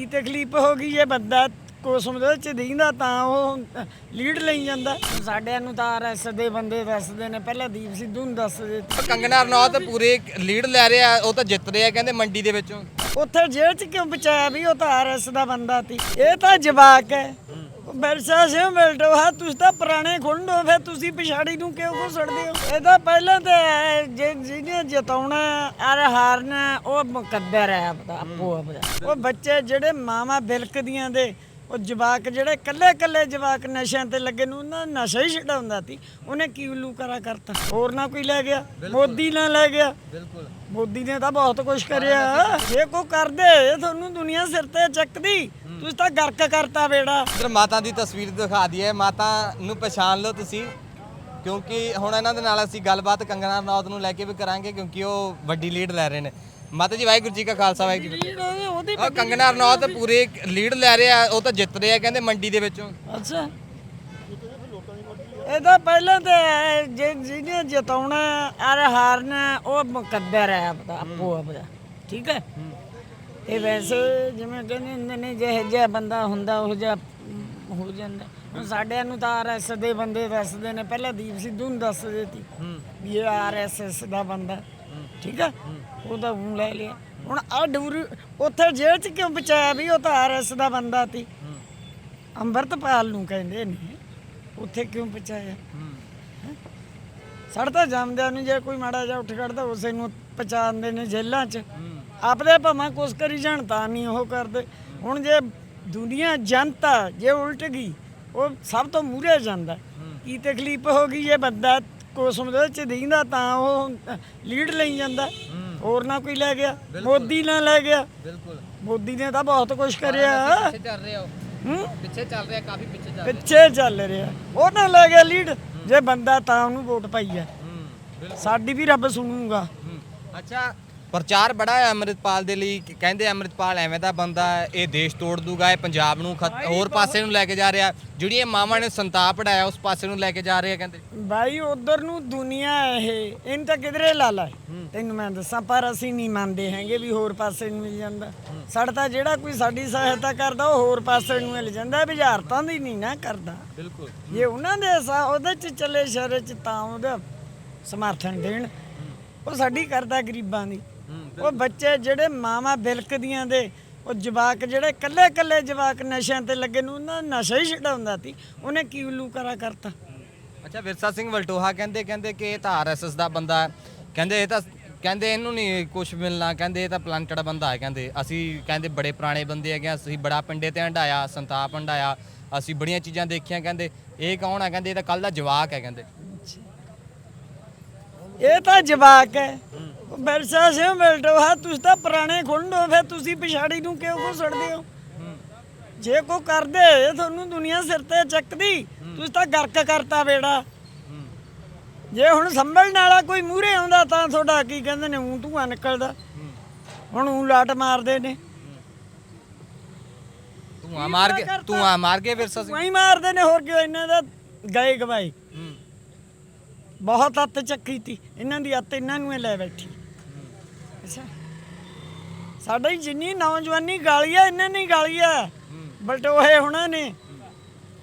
ਕੀ ਤਕਲੀਫ ਹੋ ਗਈ ਜੇ ਬੰਦਾ ਕੋਸਮ ਦੇ ਵਿੱਚ ਦਿੰਦਾ ਤਾਂ ਉਹ ਲੀਡ ਲਈ ਜਾਂਦਾ। ਸਾਡਿਆਂ ਨੂੰ ਤਾਂ ਆਰਐਸ ਦੇ ਬੰਦੇ ਦੱਸਦੇ ਨੇ। ਪਹਿਲਾਂ ਦੀਪ ਸਿੱਧੂ ਨੂੰ ਦੱਸਦੇ ਕੰਗਨਾ ਰਣੌਤ ਪੂਰੇ ਲੀਡ ਲੈ ਰਿਹਾ ਉਹ ਤਾਂ ਜਿੱਤ ਰਿਹਾ ਕਹਿੰਦੇ ਮੰਡੀ ਦੇ ਵਿੱਚੋਂ। ਉੱਥੇ ਜੇਲ੍ਹ 'ਚ ਕਿਉਂ ਬਚਾਇਆ ਵੀ ਉਹ ਤਾਂ ਆਰਐਸ ਦਾ ਬੰਦਾ ਸੀ? ਇਹ ਤਾਂ ਜਵਾਕ ਹੈ। ਬਰਸਾ ਸਿੰਘ ਬਲਟੋਹਾ ਤੁਸੀਂ ਤਾਂ ਪੁਰਾਣੇ ਖੁੰਡੋ ਫਿਰ ਤੁਸੀਂ ਪਿਛਾੜੀ ਨੂੰ ਕਿਉਂ ਘੁਸੜਦੇ ਹੋ? ਇਹ ਤਾਂ ਪਹਿਲਾਂ ਤਾਂ ਜੇ ਜਿਹਨੇ ਜਿਤਾਉਣਾ ਅਰ ਹਾਰਨਾ ਉਹ ਮੁਕੱਦਰ ਹੈ ਆਪਦਾ ਆਪੋ ਆਪਦਾ। ਉਹ ਬੱਚੇ ਜਿਹੜੇ ਮਾਵਾ ਬਿਲਕਦੀਆਂ ਦੇ ਉਹ ਜਵਾਕ ਜਿਹੜੇ ਕੱਲੇ ਕੱਲੇ ਜਵਾਕ ਨਸ਼ਿਆਂ ਤੇ ਲੱਗੇ ਨੂੰ ਉਹਨਾਂ ਨਸ਼ਾ ਹੀ ਛਡਾਉਂਦਾ ਸੀ। ਉਹਨੇ ਕੀ ਉਲੂ ਕਰਾ ਕਰਤਾ? ਹੋਰ ਨਾ ਕੋਈ ਲੈ ਗਿਆ? ਮੋਦੀ ਨਾ ਲੈ ਗਿਆ? ਬਿਲਕੁਲ। ਮੋਦੀ ਨੇ ਤਾਂ ਬਹੁਤ ਕੁਝ ਕਰਿਆ। ਜੇ ਕੋ ਕਰਦੇ ਤੁਹਾਨੂੰ ਦੁਨੀਆ ਸਿਰ ਤੇ ਚੱਕਦੀ। ਤੁਸੀਂ ਤਾਂ ਗਰਕ ਕਰਤਾ ਬੇੜਾ। ਇਧਰ ਮਾਤਾ ਦੀ ਤਸਵੀਰ ਦਿਖਾ ਦਈਏ। ਮਾਤਾ ਨੂੰ ਪਛਾਣ ਲਓ ਤੁਸੀਂ। ਕਿਉਂਕਿ ਹੁਣ ਇਹਨਾਂ ਦੇ ਨਾਲ ਅਸੀਂ ਗੱਲਬਾਤ ਕੰਗਨਾ ਰਣੌਤ ਨੂੰ ਲੈ ਕੇ ਵੀ ਕਰਾਂਗੇ ਕਿਉਂਕਿ ਉਹ ਵੱਡੀ ਲੀਡ ਲੈ ਰਹੇ ਨੇ। ਮਾਤਾ ਜੀ ਵਾਹਿਗੁਰੂ ਜੀ ਕਾ ਖਾਲਸਾ ਵਾਹਿਗੁਰੂ ਜੀ ਉਹਦੀ-। ਉਹ ਕੰਗਨਾ ਰਣੌਤ ਪੂਰੇ ਲੀਡ ਲੈ ਰਿਹਾ ਉਹ ਤਾਂ ਜਿੱਤ ਰਿਹਾ ਕਹਿੰਦੇ ਮੰਡੀ ਦੇ ਵਿੱਚੋਂ। ਅੱਛਾ। ਇਹ ਤਾਂ ਪਹਿਲਾਂ ਤਾਂ ਜੇ ਜਿਹਨੇ ਜਿਤਾਉਣਾ ਅਰ ਹਾਰਨਾ ਉਹ ਮੁਕੱਦਰ ਹੈ ਆਪਦਾ ਆਪੋ ਆਪਦਾ। ਠੀਕ ਹੈ। ਇਹ ਵੈਸੇ ਜਿਵੇਂ ਕਹਿੰਦੇ ਹੁੰਦੇ ਨੇ ਜਿਹੇ ਜਿਹਾ ਬੰਦਾ ਹੁੰਦਾ ਉਹ ਜਿਹਾ ਹੋ ਜਾਂਦਾ। ਹੁਣ ਸਾਡਿਆਂ ਨੂੰ ਤਾਂ ਆਰਐਸ ਦੇ ਬੰਦੇ ਦੱਸਦੇ ਨੇ ਪਹਿਲਾਂ ਦੀਪ ਸਿੱਧੂ ਨੂੰ ਦੱਸਦੇ ਸੀ ਵੀ ਇਹ ਆਰਐਸਐਸ ਦਾ ਬੰਦਾ। ਠੀਕ ਹੈ ਉਹ ਤਾਂ ਹੁਣ ਲੈ ਲਿਆ। ਹੁਣ ਆ ਡੂਰ ਉੱਥੇ ਜੇਲ੍ਹ 'ਚ ਕਿਉਂ ਬਚਾਇਆ ਵੀ ਉਹ ਤਾਂ ਆਰਐਸ ਦਾ ਬੰਦਾ ਸੀ? ਅੰਮ੍ਰਿਤਪਾਲ ਨੂੰ ਕਹਿੰਦੇ ਨੇ ਉੱਥੇ ਕਿਉਂ ਪਹੁੰਚਾਇਆ ਸੜ ਤਾਂ ਜੰਮਦਿਆਂ ਨੂੰ ਜੇ ਕੋਈ ਮਾੜਾ ਜਿਹਾ ਉੱਠ ਖੜਦਾ ਉਸੇ ਨੂੰ ਪਛਾਣਦੇ ਨੇ ਜੇਲ੍ਹਾਂ 'ਚ। ਆਪਦੇ ਭਾਵੇਂ ਕੁਛ ਕਰੀ ਜਾਣ ਤਾਂ ਨਹੀਂ ਉਹ ਕਰਦੇ। ਹੁਣ ਜੇ ਦੁਨੀਆ ਜਨਤਾ ਜੇ ਉਲਟ ਗਈ ਉਹ ਸਭ ਤੋਂ ਮੂਹਰੇ ਜਾਂਦਾ। ਕੀ ਤਕਲੀਫ ਹੋ ਗਈ ਜੇ ਬੰਦਾ ਕੋਸਮ ਦੇ ਵਿੱਚ ਦਿੰਦਾ ਤਾਂ ਉਹ ਲੀਡ ਲਈ ਜਾਂਦਾ। ਹੋਰ ਨਾ ਕੋਈ ਲੈ ਗਿਆ। ਮੋਦੀ ਨਾ ਲੈ ਗਿਆ। ਬਿਲਕੁਲ। ਮੋਦੀ ਨੇ ਤਾਂ ਬਹੁਤ ਕੁਝ ਕਰਿਆ। ਪਿੱਛੇ ਚੱਲ ਰਿਹਾ ਉਹ। ਹੂੰ? ਪਿੱਛੇ ਚੱਲ ਰਿਹਾ ਕਾਫੀ ਪਿੱਛੇ ਚੱਲ ਪਿੱਛੇ ਚੱਲ ਰਿਹਾ। ਉਹ ਨਾ ਲੈ ਗਿਆ ਲੀਡ। ਜੇ ਬੰਦਾ ਤਾਂ ਉਹਨੂੰ ਵੋਟ ਪਾਈ ਹੈ। ਸਾਡੀ ਵੀ ਰੱਬ ਸੁਣੂਗਾ। ਅੱਛਾ ਪ੍ਰਚਾਰ ਬੜਾ ਹੈ ਅੰਮ੍ਰਿਤਪਾਲ ਦੇ ਲਈ ਕਿ ਕਹਿੰਦੇ ਅੰਮ੍ਰਿਤਪਾਲ ਐਵੇਂ ਦਾ ਬੰਦਾ ਹੈ, ਇਹ ਦੇਸ਼ ਤੋੜ ਦੂਗਾ ਇਹ ਪੰਜਾਬ ਨੂੰ ਖਤ- ਹੋਰ ਪਾਸੇ ਨੂੰ ਲੈ ਕੇ ਜਾ ਰਿਹਾ ਜਿਹੜੀਆਂ ਮਾਵਾਂ ਨੇ ਸੰਤਾਪ ਪੜਾਇਆ ਉਸ ਪਾਸੇ ਨੂੰ ਲੈ ਕੇ ਜਾ ਰਹੇ ਆ ਕਹਿੰਦੇ। ਬਾਈ ਉਧਰ ਨੂੰ ਦੁਨੀਆ ਇਹ ਇਹਨੂੰ ਤਾਂ ਕਿਧਰੇ ਲਾ ਲਾ। ਤੈਨੂੰ ਮੈਂ ਦੱਸਾਂ ਪਰ ਅਸੀਂ ਨਹੀਂ ਮੰਨਦੇ ਹੈਗੇ ਵੀ ਹੋਰ ਪਾਸੇ ਨੂੰ ਮਿਲ ਜਾਂਦਾ। ਸਾਡਾ ਤਾਂ ਜਿਹੜਾ ਕੋਈ ਸਾਡੀ ਸਹਾਇਤਾ ਕਰਦਾ ਉਹ ਹੋਰ ਪਾਸੇ ਨੂੰ ਮਿਲ ਜਾਂਦਾ ਬੁਝਾਰਤਾਂ ਦੀ ਨਹੀਂ ਨਾ ਕਰਦਾ। ਬਿਲਕੁਲ। ਜੇ ਉਹਨਾਂ ਦੇ ਸਾ ਉਹਦੇ ਚ ਚੱਲੇ ਸ਼ਹਿਰ ਚ ਤਾਂ ਉਹਦਾ ਸਮਰਥਨ ਦੇਣ ਉਹ ਸਾਡੀ ਕਰਦਾ ਗਰੀਬਾਂ ਦੀ। ਉਹ ਬੱਚੇ ਜਿਹੜੇ ਮਾਵਾ ਬਿਲਕਦੀਆਂ ਦੇ ਉਹ ਜਵਾਕ ਜਿਹੜੇ ਕੱਲੇ ਕੱਲੇ ਜਵਾਕ ਨਸ਼ਿਆਂ ਤੇ ਲੱਗੇ ਨੂੰ ਉਹਨਾਂ ਦਾ ਨਸ਼ਾ ਹੀ ਛਡਾਉਂਦਾ ਸੀ। ਉਹਨੇ ਕੀ ਉਲੂ ਕਰਾ ਕਰਤਾ? ਅੱਛਾ ਵਿਰਸਾ ਸਿੰਘ ਵਲਟੋਹਾ ਕਹਿੰਦੇ ਕਹਿੰਦੇ ਕਿ ਇਹ ਤਾਂ ਆਰਐਸਐਸ ਦਾ ਬੰਦਾ ਹੈ। ਕਹਿੰਦੇ ਇਹ ਤਾਂ ਕਹਿੰਦੇ ਇਹਨੂੰ ਨਹੀਂ ਕੁਝ ਮਿਲਣਾ ਕਹਿੰਦੇ ਇਹ ਤਾਂ ਪਲੰਟਡ ਬੰਦਾ ਹੈ ਕਹਿੰਦੇ। ਅਸੀਂ ਕਹਿੰਦੇ ਬੜੇ ਪੁਰਾਣੇ ਬੰਦੇ ਹੈਗੇ ਹਾਂ, ਅਸੀਂ ਬੜਾ ਪਿੰਡੇ ਤੇ ਹੰਡਾਇਆ ਸੰਤਾਪ ਹੰਡਾਇਆ ਅਸੀਂ ਬੜੀਆਂ ਚੀਜ਼ਾਂ ਦੇਖੀਆਂ ਕਹਿੰਦੇ। ਇਹ ਕੌਣ ਹੈ? ਕਹਿੰਦੇ ਇਹ ਤਾਂ ਕੱਲ ਦਾ ਜਵਾਕ ਹੈ ਕਹਿੰਦੇ। ਇਹ ਤਾਂ ਜਵਾਕ ਹੈ। ਬਰਸਾ ਸਿੰਘ ਬਲਟੋਹਾ ਤੁਸੀਂ ਤਾਂ ਪੁਰਾਣੇ ਖੁੰਡੋ ਫਿਰ ਤੁਸੀਂ ਪਿਛਾੜੀ ਨੂੰ ਕਿਉਂ ਘੁਸੜਦੇ ਹੋ? ਜੇ ਕੋ ਕਰਦੇ ਤੁਹਾਨੂੰ ਦੁਨੀਆ ਸਿਰ ਤੇ ਚੱਕਦੀ ਤੁਸੀਂ ਤਾਂ ਗਰਕ ਕਰਤਾ ਬੇੜਾ ਜੇ ਹੁਣ ਸੰਭਲਣ ਵਾਲਾ ਕੋਈ ਮੂਹਰੇ ਆਉਂਦਾ ਤਾਂ ਤੁਹਾਡਾ ਕੀ ਕਹਿੰਦੇ ਨੇ ਊਂ ਧੂਆਂ ਨਿਕਲਦਾ। ਹੁਣ ਊਂ ਲਾਟ ਮਾਰਦੇ ਨੇ। ਤੂੰ ਆ ਮਾਰ ਕੇ ਤੂੰ ਆ ਮਾਰ ਕੇ ਵਿਰਸਾ ਸਿੰਘ ਵਹੀਂ ਮਾਰਦੇ ਨੇ ਹੋਰ ਕਿਉਂ? ਇਹਨਾਂ ਦਾ ਗਏ ਗਵਾਈ ਹੂੰ। ਬਹੁਤ ਹੱਥ ਚੱਕੀ ਤੀ। ਇਹਨਾਂ ਦੀ ਹੱਥ ਇਹਨਾਂ ਨੂੰ ਹੀ ਲੈ ਬੈਠੀ। ਅੱਛਾ। ਸਾਡਾ ਹੀ ਜਿੰਨੀ ਨੌਜਵਾਨੀ ਗਾਲੀ ਆ ਇਹਨਾਂ ਨੇ ਹੀ। ਗਾਲੀ ਆ ਬਲਟੋਹੇ ਹੁਣਾਂ ਨੇ।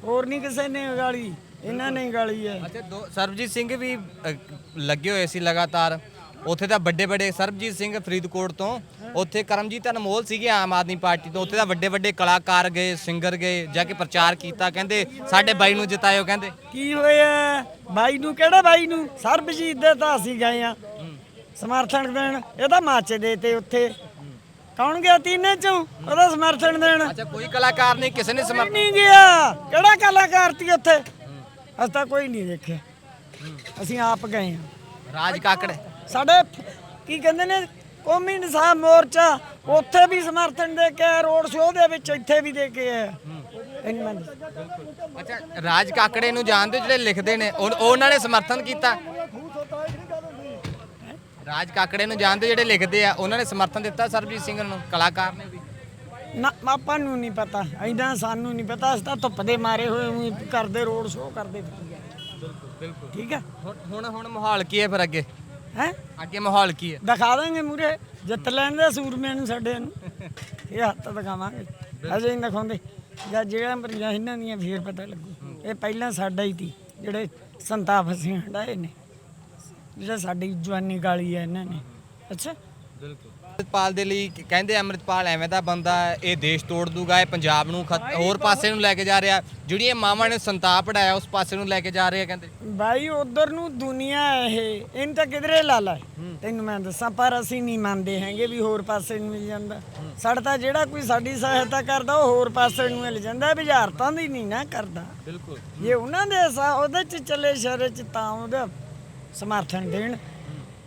ਹੋਰ ਨਹੀਂ ਕਿਸੇ ਨੇ ਗਾਲੀ ਇਹਨਾਂ ਨੇ ਗਾਲੀ ਆ। ਅੱਛਾ ਦੋ ਸਰਬਜੀਤ ਸਿੰਘ ਵੀ ਅ, ਲੱਗੇ ਹੋਏ ਸੀ ਲਗਾਤਾਰ। ਉੱਥੇ ਤਾਂ ਵੱਡੇ ਵੱਡੇ ਸਰਬਜੀਤ ਸਿੰਘ ਫਰੀਦਕੋਟ ਤੋਂ ਉੱਥੇ ਕਰਮਜੀਤ ਅਨਮੋਲ ਸੀਗੇ ਆਮ ਆਦਮੀ ਪਾਰਟੀ ਤੋਂ। ਉੱਥੇ ਤਾਂ ਵੱਡੇ ਵੱਡੇ ਕਲਾਕਾਰ ਗਏ ਸਿੰਗਰ ਗਏ ਜਾ ਕੇ ਪ੍ਰਚਾਰ ਕੀਤਾ। ਕਹਿੰਦੇ ਸਾਡੇ ਬਾਈ ਨੂੰ ਜਿਤਾਇਓ ਕਹਿੰਦੇ। ਕੀ ਹੋਇਆ? ਬਾਈ ਨੂੰ ਕਿਹੜਾ ਬਾਈ ਨੂੰ? ਸਰਬਜੀਤ ਦੇ ਤਾਂ ਅਸੀਂ ਗਏ ਆ। ਸਮਰਥਨ ਦੇਣ। ਇਹ ਤਾਂ ਮਾਚੇ ਦੇ ਤੇ ਉੱਥੇ। ਕੌਣ ਗਿਆ ਤੀਨੇ ਚੋਂ? ਉਹਦਾ ਸਮਰਥਨ ਦੇਣ। ਅੱਛਾ ਕੋਈ ਕਲਾਕਾਰ ਨਹੀਂ ਕਿਸੇ ਨੇ ਸਮਰਥਨ ਨਹੀਂ ਗਿਆ। ਕਿਹੜਾ ਕਲਾਕਾਰ ਤੀ ਉੱਥੇ? ਅਸੀਂ ਤਾਂ ਕੋਈ ਨਹੀਂ ਦੇਖਿਆ। ਅਸੀਂ ਆਪ ਗਏ ਹਾਂ। ਰਾਜ ਕਾਕੜ। ਸਾਡੇ ਕੀ ਕਹਿੰਦੇ ਨੇ? ਕੌਮੀ ਇਨਸਾਫ ਮੋਰਚਾ। ਉੱਥੇ ਵੀ ਸਮਰਥਨ ਦੇ ਕੇ ਰੋਡ ਸ਼ੋਅ ਦੇ ਵਿੱਚ ਇੱਥੇ ਵੀ ਦੇ ਕੇ ਨਹੀਂ। ਅੱਛਾ ਰਾਜ ਕਾਕੜੇ ਨੂੰ ਜਾਣਦੇ ਜਿਹੜੇ ਲਿਖਦੇ ਨੇ? ਉਹ- ਉਹਨਾਂ ਨੇ ਸਮਰਥਨ ਕੀਤਾ? ਰਾਜ ਕਾਕੜੇ ਨੂੰ ਜਾਣਦੇ ਜਿਹੜੇ ਲਿਖਦੇ ਆ ਉਹਨਾਂ ਨੇ ਸਮਰਥਨ ਦਿੱਤਾ ਸਰਬਜੀਤ ਸਿੰਘ ਨੂੰ ਕਲਾਕਾਰ ਨੇ ਵੀ? ਨਾ ਆਪਾਂ ਨੂੰ ਨਹੀਂ ਪਤਾ ਐਦਾਂ ਸਾਨੂੰ ਨਹੀਂ ਪਤਾ ਅਸੀਂ ਤਾਂ ਧੁੱਪ ਦੇ ਮਾਰੇ ਹੋਏ ਹੀ ਕਰਦੇ ਰੋਡ ਸ਼ੋਅ ਕਰਦੇ ਬਿਲਕੁਲ ਬਿਲਕੁਲ। ਠੀਕ ਹੈ ਹੁਣ ਹੁਣ ਮਾਹੌਲ ਕੀ ਹੈ ਫਿਰ ਅੱਗੇ? ਹੈ? ਅੱਗੇ ਮਾਹੌਲ ਕੀ ਹੈ? ਦਿਖਾ ਦਾਂਗੇ ਮੂਰੇ ਜਿੱਤ ਲੈਣ ਦੇ ਸੂਰਮਿਆਂ ਨੂੰ ਸਾਡੇ ਨੂੰ। ਇਹ ਹੱਥ ਦਿਖਾਵਾਂਗੇ। ਅਜੇ ਨਹੀਂ ਦਿਖਾਉਂਦੇ। ਜਾਂ ਜਿਹੜਾ ਮਰੀਆਂ ਇਹਨਾਂ ਦੀਆਂ ਫੇਰ ਪਤਾ ਲੱਗੂ। ਇਹ ਪਹਿਲਾਂ ਸਾਡਾ ਹੀ ਸੀ ਜਿਹੜੇ ਸੰਤਾਪ ਅਸੀਂ ਹੰਡਾਏ ਨੇ। ਜਿਹੜਾ ਸਾਡੀ ਜਵਾਨੀ ਗਾਲੀ ਹੈ ਇਹਨਾਂ ਨੇ। ਅੱਛਾ। ਬਿਲਕੁਲ ਅੰਮ੍ਰਿਤਪਾਲ ਦੇ ਲਈ ਕਹਿੰਦੇ ਅੰਮ੍ਰਿਤਪਾਲ ਐਵੇਂ ਦਾ ਬੰਦਾ ਹੈ, ਇਹ ਦੇਸ਼ ਤੋੜ ਦੂਗਾ ਇਹ ਪੰਜਾਬ ਨੂੰ ਖਤ- ਹੋਰ ਪਾਸੇ ਨੂੰ ਲੈ ਕੇ ਜਾ ਰਿਹਾ। ਜਿਹੜੀਆਂ ਮਾਵਾਂ ਨੇ ਸੰਤਾਪ ਪੜਾਇਆ ਉਸ ਪਾਸੇ ਨੂੰ ਲੈ ਕੇ ਜਾ ਰਹੇ ਆ ਕਹਿੰਦੇ। ਬਾਈ ਉਧਰ ਨੂੰ ਦੁਨੀਆ ਇਹ। ਇਹਨੂੰ ਤਾਂ ਕਿਧਰੇ ਲਾ ਲਾ। ਤੈਨੂੰ ਮੈਂ ਦੱਸਾਂ ਪਰ ਅਸੀਂ ਨਹੀਂ ਮੰਨਦੇ ਹੈਗੇ ਵੀ ਹੋਰ ਪਾਸੇ ਨੂੰ ਮਿਲ ਜਾਂਦਾ। ਸਾਡਾ ਤਾਂ ਜਿਹੜਾ ਕੋਈ ਸਾਡੀ ਸਹਾਇਤਾ ਕਰਦਾ ਉਹ ਹੋਰ ਪਾਸੇ ਨੂੰ ਮਿਲ ਜਾਂਦਾ। ਬੁਝਾਰਤਾਂ ਦੀ ਨਹੀਂ ਨਾ ਕਰਦਾ। ਬਿਲਕੁਲ। ਜੇ ਉਹਨਾਂ ਦੇ ਸਾ ਉਹਦੇ ਚ ਚੱਲੇ ਸ਼ਹਿਰ ਚ ਤਾਂ ਉਹਦਾ ਸਮਰਥਨ ਦੇਣ।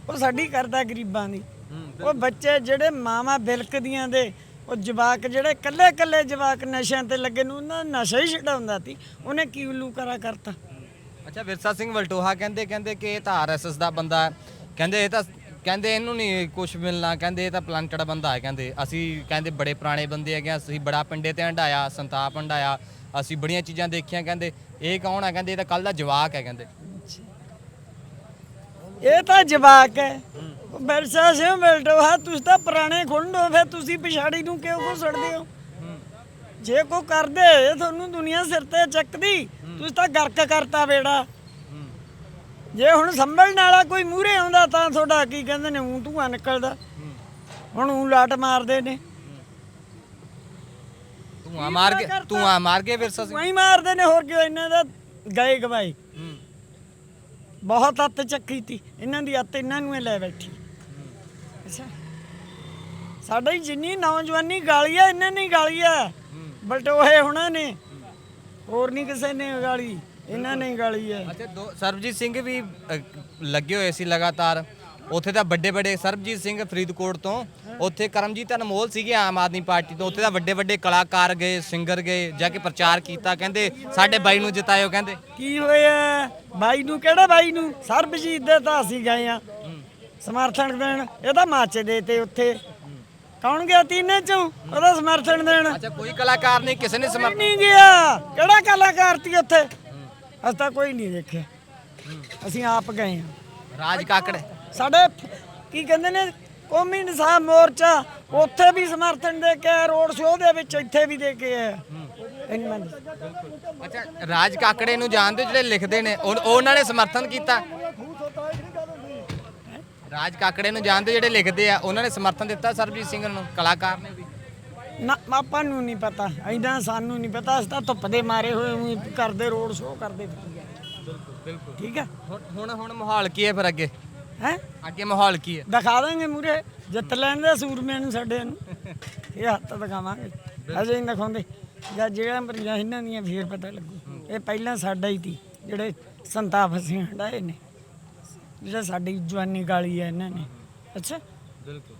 ਉਹ ਸਾਡੀ ਕਰਦਾ ਗਰੀਬਾਂ ਦੀ। ਉਹ ਬੱਚੇ ਜਿਹੜੇ ਮਾਵਾਂ ਬਿਲਕਦੀਆਂ ਦੇ ਉਹ ਜਵਾਕ ਜਿਹੜੇ ਕੱਲੇ ਕੱਲੇ ਜਵਾਕ ਨਸ਼ਿਆਂ ਤੇ ਲੱਗੇ ਨੂੰ ਉਹਨਾਂ ਦਾ ਨਸ਼ਾ ਹੀ ਛਡਾਉਂਦਾ ਸੀ। ਉਹਨੇ ਕੀ ਉੱਲੂ ਕਰਾ ਕਰਤਾ। ਅੱਛਾ ਵਿਰਸਾ ਸਿੰਘ ਵਲਟੋਹਾ ਕਹਿੰਦੇ ਕਹਿੰਦੇ ਕਿ ਇਹ ਤਾਂ ਆਰਐਸਐਸ ਦਾ ਬੰਦਾ ਹੈ। ਕਹਿੰਦੇ ਇਹ ਤਾਂ ਕਹਿੰਦੇ ਇਹਨੂੰ ਨਹੀਂ ਕੁਝ ਮਿਲਣਾ ਕਹਿੰਦੇ ਇਹ ਤਾਂ ਪਲੰਟਡ ਬੰਦਾ ਹੈ ਕਹਿੰਦੇ। ਅਸੀਂ ਕਹਿੰਦੇ ਬੜੇ ਪੁਰਾਣੇ ਬੰਦੇ ਹੈਗੇ ਆ, ਅਸੀਂ ਬੜਾ ਪਿੰਡੇ ਤੇ ਹੰਡਾਇਆ ਸੰਤਾਪ ਹੰਡਾਇਆ ਅਸੀਂ ਬੜੀਆਂ ਚੀਜ਼ਾਂ ਦੇਖੀਆਂ ਕਹਿੰਦੇ। ਇਹ ਕੌਣ ਹੈ? ਕਹਿੰਦੇ ਇਹ ਤਾਂ ਕੱਲ ਦਾ ਜਵਾਕ ਹੈ ਕਹਿੰਦੇ। ਇਹ ਤਾਂ ਜਵਾਕ ਹੈ। ਬਰਸਾ ਸੇ ਮਿਲਟੋ ਹਾਂ ਤੁਸੀਂ ਤਾਂ ਪੁਰਾਣੇ ਖੁੰਡੋ ਫਿਰ ਤੁਸੀਂ ਪਿਛਾੜੀ ਨੂੰ ਕਿਉਂ ਘੁਸੜਦੇ ਹੋ? ਜੇ ਕੋ ਕਰਦੇ ਤੁਹਾਨੂੰ ਦੁਨੀਆ ਸਿਰ ਤੇ ਚੱਕਦੀ ਤੁਸੀਂ ਤਾਂ ਗਰਕ ਕਰਤਾ ਬੇੜਾ ਜੇ ਹੁਣ ਸੰਭਲਣ ਵਾਲਾ ਕੋਈ ਮੂਹਰੇ ਆਉਂਦਾ ਤਾਂ ਤੁਹਾਡਾ ਕੀ ਕਹਿੰਦੇ ਨੇ ਊਂ ਧੂਆਂ ਨਿਕਲਦਾ। ਹੁਣ ਊਂ ਲਾਟ ਮਾਰਦੇ ਨੇ। ਤੂੰ ਆ ਮਾਰ ਕੇ ਤੂੰ ਆ ਮਾਰ ਕੇ ਵਿਰਸਾ ਸਿੰਘ ਵਹੀਂ ਮਾਰਦੇ ਨੇ ਹੋਰ ਕਿਉਂ ਇਹਨਾਂ ਦਾ ਗਏ ਗਵਾਈ। ਬਹੁਤ ਹੱਥ ਚੱਕੀ ਤੀ। ਇਹਨਾਂ ਦੀ ਹੱਥ ਇਹਨਾਂ ਨੂੰ ਹੀ ਲੈ ਬੈਠੀ। ਅੱਛਾ। ਸਾਡੀ ਜਿੰਨੀ ਨੌਜਵਾਨੀ ਗਾਲੀ ਆ ਇਹਨਾਂ ਨੇ ਗਾਲੀ ਆ। ਬਲਟੋਏ ਹੁਣਾਂ ਨੇ। ਹੋਰ ਨਹੀਂ ਕਿਸੇ ਨੇ ਗਾਲੀ। ਇਹਨਾਂ ਨੇ ਗਾਲੀ ਆ। ਅੱਛਾ ਦੋ ਸਰਬਜੀਤ ਸਿੰਘ ਵੀ ਅ, ਲੱਗੇ ਹੋਏ ਸੀ ਲਗਾਤਾਰ। ਉੱਥੇ ਤਾਂ ਵੱਡੇ ਵੱਡੇ ਸਰਬਜੀਤ ਸਿੰਘ ਫਰੀਦਕੋਟ ਤੋਂ ਉੱਥੇ ਕਰਮਜੀਤ ਅਨਮੋਲ ਸੀਗੇ ਆਮ ਆਦਮੀ ਪਾਰਟੀ ਤੋਂ ਉੱਥੇ ਤਾਂ ਵੱਡੇ ਵੱਡੇ ਕਲਾਕਾਰ ਗਏ ਸਿੰਗਰ ਗਏ ਜਾ ਕੇ ਪ੍ਰਚਾਰ ਕੀਤਾ ਕਹਿੰਦੇ ਸਾਡੇ ਬਾਈ ਨੂੰ ਜਿਤਾਇਓ ਕਹਿੰਦੇ। ਕੀ ਹੋਇਆ? ਬਾਈ ਨੂੰ ਕਿਹੜਾ ਬਾਈ ਨੂੰ? ਸਰਬਜੀਤ ਦੇ ਤਾਂ ਅਸੀਂ ਗਏ ਆ ਸਮਰਥਨ ਦੇਣ ਇਹ ਤਾਂ ਮਾਚੇ ਦੇ ਤੇ ਉੱਥੇ। ਕੌਣ ਗਿਆ ਤੀਨੇ ਚੋਂ? ਉਹਦਾ ਸਮਰਥਨ ਦੇਣ। ਅੱਛਾ ਕੋਈ ਕਲਾਕਾਰ ਨਹੀਂ ਕਿਸੇ ਨੇ ਸਮਰਥਨ ਨਹੀਂ ਗਿਆ। ਕਿਹੜਾ ਕਲਾਕਾਰ ਤੀ ਉੱਥੇ? ਅਸੀਂ ਤਾਂ ਕੋਈ ਨਹੀਂ ਦੇਖਿਆ। ਅਸੀਂ ਆਪ ਗਏ ਆ ਰਾਜ ਕਾਕੜ। ਸਾਡੇ ਕੀ ਕਹਿੰਦੇ ਨੇ ਕੌਮੀ ਇਨਸਾਫ ਮੋਰਚਾ ਉੱਥੇ ਵੀ ਸਮਰਥਨ ਦੇ ਕੇ ਰੋਡ ਸ਼ੋਅ ਦੇ ਵਿੱਚ ਇੱਥੇ ਵੀ ਦੇ ਕੇ ਆਏ ਇਹਨਾਂ ਨੇ ਅੱਛਾ ਰਾਜ ਕਾਕੜੇ ਨੂੰ ਜਾਣਦੇ ਹੋ ਜਿਹੜੇ ਲਿਖਦੇ ਨੇ? ਉਹ- ਉਹਨਾਂ ਨੇ ਸਮਰਥਨ ਕੀਤਾ? ਰਾਜ ਕਾਕੜੇ ਨੂੰ ਜਾਣਦੇ ਜਿਹੜੇ ਲਿਖਦੇ ਆ? ਉਹਨਾਂ ਨੇ ਸਮਰਥਨ ਦਿੱਤਾ ਸਰਬਜੀਤ ਸਿੰਘ ਨੂੰ ਕਲਾਕਾਰ ਨੇ ਵੀ? ਨਾ ਆਪਾਂ ਨੂੰ ਨਹੀਂ ਪਤਾ। ਐਦਾਂ ਸਾਨੂੰ ਨਹੀਂ ਪਤਾ ਅਸੀਂ ਤਾਂ ਧੁੱਪ ਦੇ ਮਾਰੇ ਹੋਏ ਊਂ ਕਰਦੇ ਰੋਡ ਸ਼ੋਅ ਕਰਦੇ ਬਿਲਕੁਲ ਠੀਕ ਹੈ ਹੁਣ ਹੁਣ ਹੁਣ ਮਾਹੌਲ ਕੀ ਹੈ ਫਿਰ ਅੱਗੇ? ਹੈ? ਅੱਗੇ ਮਾਹੌਲ ਕੀ ਹੈ? ਦਿਖਾ ਦਾਂਗੇ ਮੂਰੇ ਜਿੱਤ ਲੈਂਦੇ ਸੂਰਮਿਆਂ ਨੂੰ ਸਾਡੇ ਨੂੰ। ਇਹ ਹੱਥ ਦਿਖਾਵਾਂਗੇ। ਅਜੇ ਨਹੀਂ ਦਿਖਾਉਂਦੇ। ਜਾਂ ਜਿਹੜਾ ਮਰੀਆਂ ਇਹਨਾਂ ਦੀਆਂ ਫੇਰ ਪਤਾ ਲੱਗੂ। ਇਹ ਪਹਿਲਾਂ ਸਾਡਾ ਹੀ ਸੀ ਜਿਹੜੇ ਸੰਤਾਪ ਅਸੀਂ ਹੰਡਾਏ ਨੇ। ਜਿਹੜਾ ਸਾਡੀ ਜਵਾਨੀ ਗਾਲੀ ਹੈ ਇਹਨਾਂ ਨੇ। ਅੱਛਾ? ਬਿਲਕੁਲ।